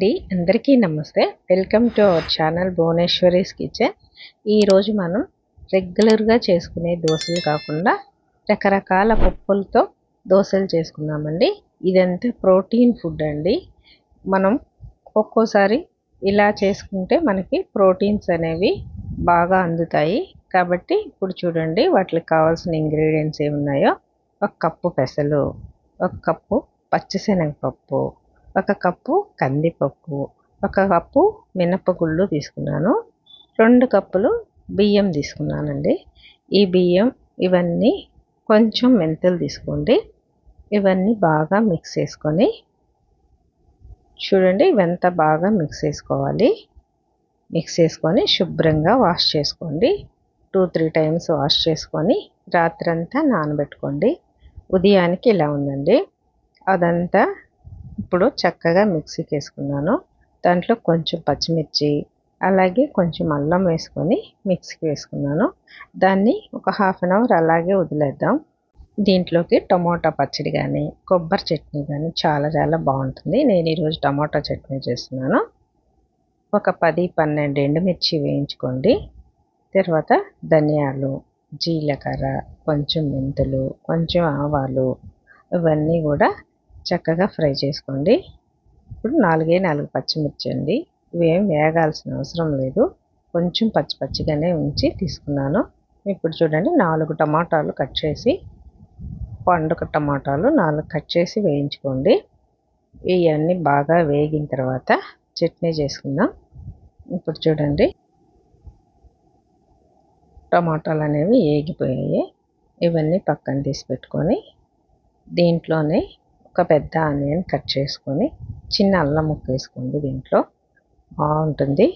అండి అందరికీ నమస్తే. Welcome to our channel Bhuvaneswari's kitchen. ఈరోజు మనం రెగ్యులర్గా చేసుకునే దోశలు కాకుండా రకరకాల పప్పులతో దోశలు చేసుకున్నామండి ఇదంతా ప్రోటీన్ ఫుడ్ అండి. మనం ఒక్కోసారి ఇలా చేసుకుంటే మనకి ప్రోటీన్స్ అనేవి బాగా అందుతాయి. కాబట్టి ఇప్పుడు చూడండి వాటికి కావాల్సిన ఇంగ్రీడియంట్స్ ఏమున్నాయో? ఒక కప్పు పెసలు ఒక కప్పు పచ్చిశనగపప్పు ఒక కప్పు కందిపప్పు ఒక కప్పు మినపగుళ్ళు తీసుకున్నాను. రెండు కప్పులు బియ్యం తీసుకున్నానండి. ఈ బియ్యం ఇవన్నీ కొంచెం మెంతులు తీసుకోండి. ఇవన్నీ బాగా మిక్స్ చేసుకొని చూడండి ఇవంతా బాగా మిక్స్ చేసుకోవాలి. మిక్స్ చేసుకొని శుభ్రంగా వాష్ చేసుకోండి. టూ త్రీ టైమ్స్ వాష్ చేసుకొని రాత్రంతా నానబెట్టుకోండి. ఉదయానికి ఇలా ఉందండి. అదంతా ఇప్పుడు చక్కగా మిక్సీకి వేసుకున్నాను దాంట్లో కొంచెం పచ్చిమిర్చి అలాగే కొంచెం అల్లం వేసుకొని మిక్సీకి వేసుకున్నాను దాన్ని ఒక హాఫ్ అన్ అవర్ అలాగే వదిలేద్దాం. దీంట్లోకి టమోటా పచ్చడి కానీ కొబ్బరి చట్నీ కానీ చాలా చాలా బాగుంటుంది. నేను ఈరోజు టమోటా చట్నీ చేస్తున్నాను. ఒక పది పన్నెండు ఎండుమిర్చి వేయించుకోండి. తర్వాత ధనియాలు జీలకర్ర కొంచెం మెంతులు కొంచెం ఆవాలు ఇవన్నీ కూడా చక్కగా ఫ్రై చేసుకోండి. ఇప్పుడు నాలుగే నాలుగు పచ్చిమిర్చి అండి. ఇవేం వేగాల్సిన అవసరం లేదు. కొంచెం పచ్చి పచ్చిగానే ఉంచి తీసుకున్నాను. ఇప్పుడు చూడండి నాలుగు టమాటాలు కట్ చేసి పండుగ టమాటాలు నాలుగు కట్ చేసి వేయించుకోండి. ఇవన్నీ బాగా వేగిన తర్వాత చట్నీ చేసుకుందాం. ఇప్పుడు చూడండి టమాటాలు అనేవి ఏగిపోయాయి. ఇవన్నీ పక్కన తీసి పెట్టుకొని దీంట్లోనే ఒక పెద్ద ఆనియన్ కట్ చేసుకొని చిన్న అల్లం ముక్క వేసుకోండి దీంట్లో. బాగుంటుంది.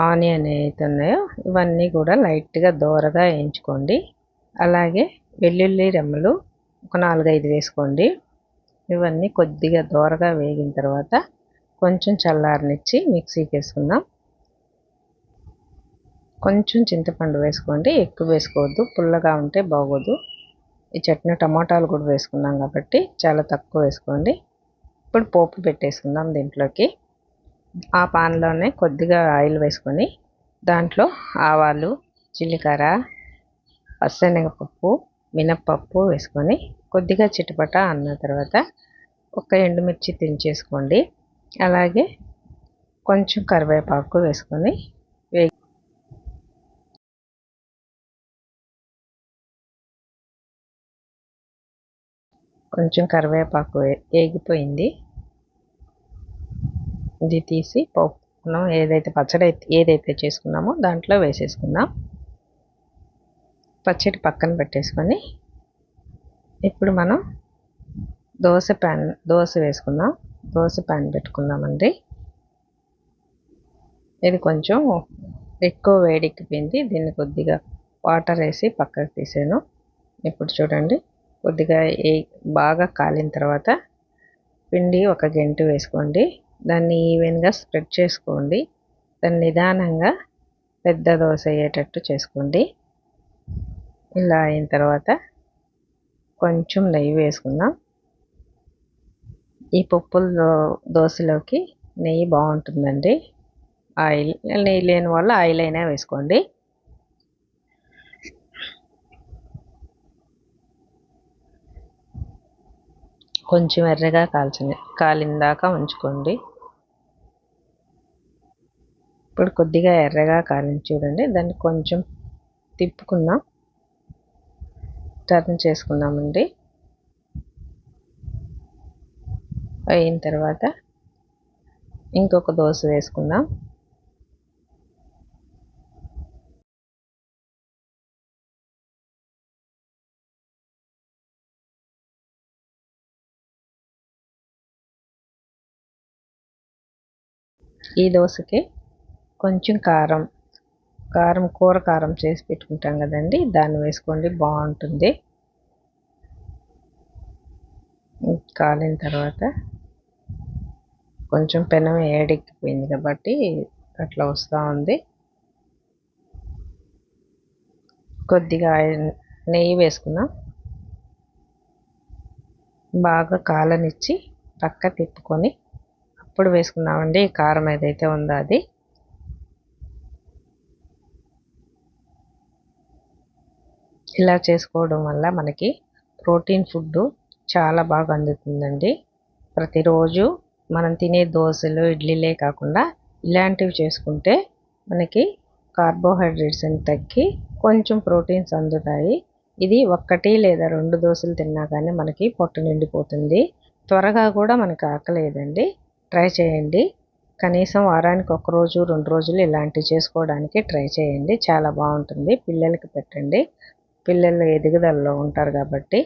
ఆనియన్ ఏవైతే ఉన్నాయో ఇవన్నీ కూడా లైట్గా దోరగా వేయించుకోండి. అలాగే వెల్లుల్లి రెమ్మలు ఒక నాలుగైదు వేసుకోండి. ఇవన్నీ కొద్దిగా దోరగా వేగిన తర్వాత కొంచెం చల్లారనిచ్చి మిక్సీకి వేసుకుందాం. కొంచెం చింతపండు వేసుకోండి. ఎక్కువ వేసుకోవద్దు. పుల్లగా ఉంటే బాగోదు. ఈ చట్నీ టమాటాలు కూడా వేసుకున్నాం కాబట్టి చాలా తక్కువ వేసుకోండి. ఇప్పుడు పోపు పెట్టేసుకుందాం దీంట్లోకి. ఆ పాన్లోనే కొద్దిగా ఆయిల్ వేసుకొని దాంట్లో ఆవాలు జీలకర్ర పచ్చనగపప్పు మినప్పప్పు వేసుకొని కొద్దిగా చిటపట అన్న తర్వాత ఒక ఎండుమిర్చి తించేసుకోండి అలాగే కొంచెం కరివేపాకు వేసుకొని కొంచెం కరివేపాకు వేగిపోయింది ఇది తీసి పప్పు మనం ఏదైతే పచ్చడి ఏదైతే చేసుకున్నామో దాంట్లో వేసేసుకుందాం. పచ్చడి పక్కన పెట్టేసుకొని ఇప్పుడు మనం దోశ ప్యాన్ దోశ వేసుకుందాం. దోశ ప్యాన్ పెట్టుకుందామండి. ఇది కొంచెం ఎక్కువ వేడెక్కిపోయింది. దీన్ని కొద్దిగా వాటర్ వేసి పక్కకు తీసాను ఇప్పుడు చూడండి. కొద్దిగా ఏ బాగా కాలిన తర్వాత పిండి ఒక గంట వేసుకోండి. దాన్ని ఈవెన్గా స్ప్రెడ్ చేసుకోండి. దాన్ని నిదానంగా పెద్ద దోశ అయ్యేటట్టు చేసుకోండి. ఇలా అయిన తర్వాత కొంచెం నెయ్యి వేసుకుందాం. ఈ పప్పుల దోశలోకి నెయ్యి బాగుంటుందండి. ఆయిల్ నెయ్యి లేని వల్ల ఆయిల్ అయినా వేసుకోండి. కొంచెం ఎర్రగా కాల్చింది కాలిన దాకా ఉంచుకోండి. ఇప్పుడు కొద్దిగా ఎర్రగా కాలింది చూడండి. దాన్ని కొంచెం తిప్పుకుందాం టర్న్ చేసుకుందామండి. అయిన తర్వాత ఇంకొక దోశ వేసుకుందాం. ఈ దోశకి కొంచెం కారం కారం కూర కారం చేసి పెట్టుకుంటాం కదండి. దాన్ని వేసుకోండి బాగుంటుంది. కాలిన తర్వాత కొంచెం పెనం ఏడెక్కిపోయింది కాబట్టి అట్లా వస్తూ ఉంది. కొద్దిగా నెయ్యి వేసుకున్నాం బాగా కాలనిచ్చి పక్క తిప్పుకొని ఇప్పుడు వేసుకుందామండి కారం ఏదైతే ఉందో అది. ఇలా చేసుకోవడం వల్ల మనకి ప్రోటీన్ ఫుడ్ చాలా బాగా అందుతుందండి. ప్రతిరోజు మనం తినే దోశలు ఇడ్లీలే కాకుండా ఇలాంటివి చేసుకుంటే మనకి కార్బోహైడ్రేట్స్ అని తగ్గి కొంచెం ప్రోటీన్స్ అందుతాయి. ఇది ఒక్కటి లేదా రెండు దోశలు తిన్నా కానీ మనకి పొట్ట నిండిపోతుంది. త్వరగా కూడా మనకి ఆకలేదండి. ట్రై చేయండి. కనీసం వారానికి ఒక రోజు రెండు రోజులు ఇలాంటివి చేసుకోవడానికి ట్రై చేయండి. చాలా బాగుంటుంది. పిల్లలకి పెట్టండి. పిల్లలు ఎదుగుదలలో ఉంటారు కాబట్టి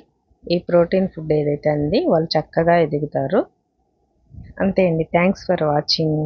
ఈ ప్రోటీన్ ఫుడ్ ఏదైతే అంది వాళ్ళు చక్కగా ఎదుగుతారు. అంతే అండి. Thanks for watching.